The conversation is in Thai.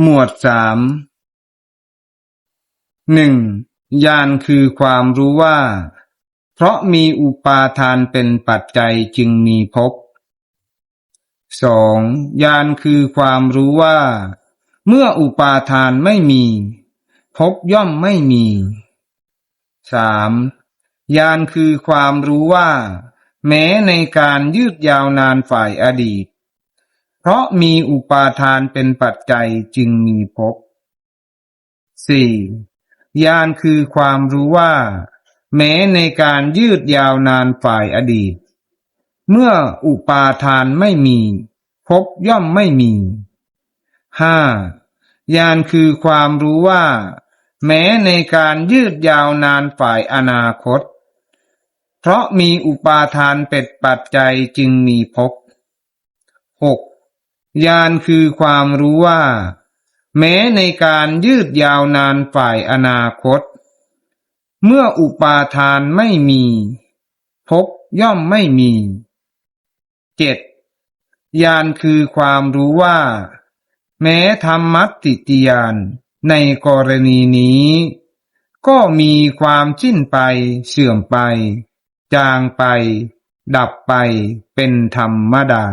หมวดสามหนึ่งญาณคือความรู้ว่า เพราะมีอุปาทานเป็นปัจจัยจึงมีภพสองญาณคือความรู้ว่า เมื่ออุปาทานไม่มีภพย่อมไม่มีสามญาณคือความรู้ว่า แม้ในการยืดยาวนานฝ่ายอดีต เพราะมีอุปาทานเป็นปัจจัยจึงมีภพสี่ญาณคือความรู้ว่า แม้ในการยืดยาวนานฝ่ายอดีต เมื่ออุปาทานไม่มีภพย่อมไม่มีห้าญาณคือความรู้ว่า แม้ในการยืดยาวนานฝ่ายอนาคต เพราะมีอุปาทานเป็ดปัจจัยจึงมีภพหก ญาณคือความรู้ว่า แม้ในการยืดยาวนานฝ่ายอนาคต เมื่ออุปาทานไม่มีภพย่อมไม่มีเจ็ดญาณคือความรู้ว่า แม้ธรรมัตติติยานในกรณีนี้ ก็มีความสิ้นไป เสื่อมไป จางไป ดับไปเป็นธรรมดา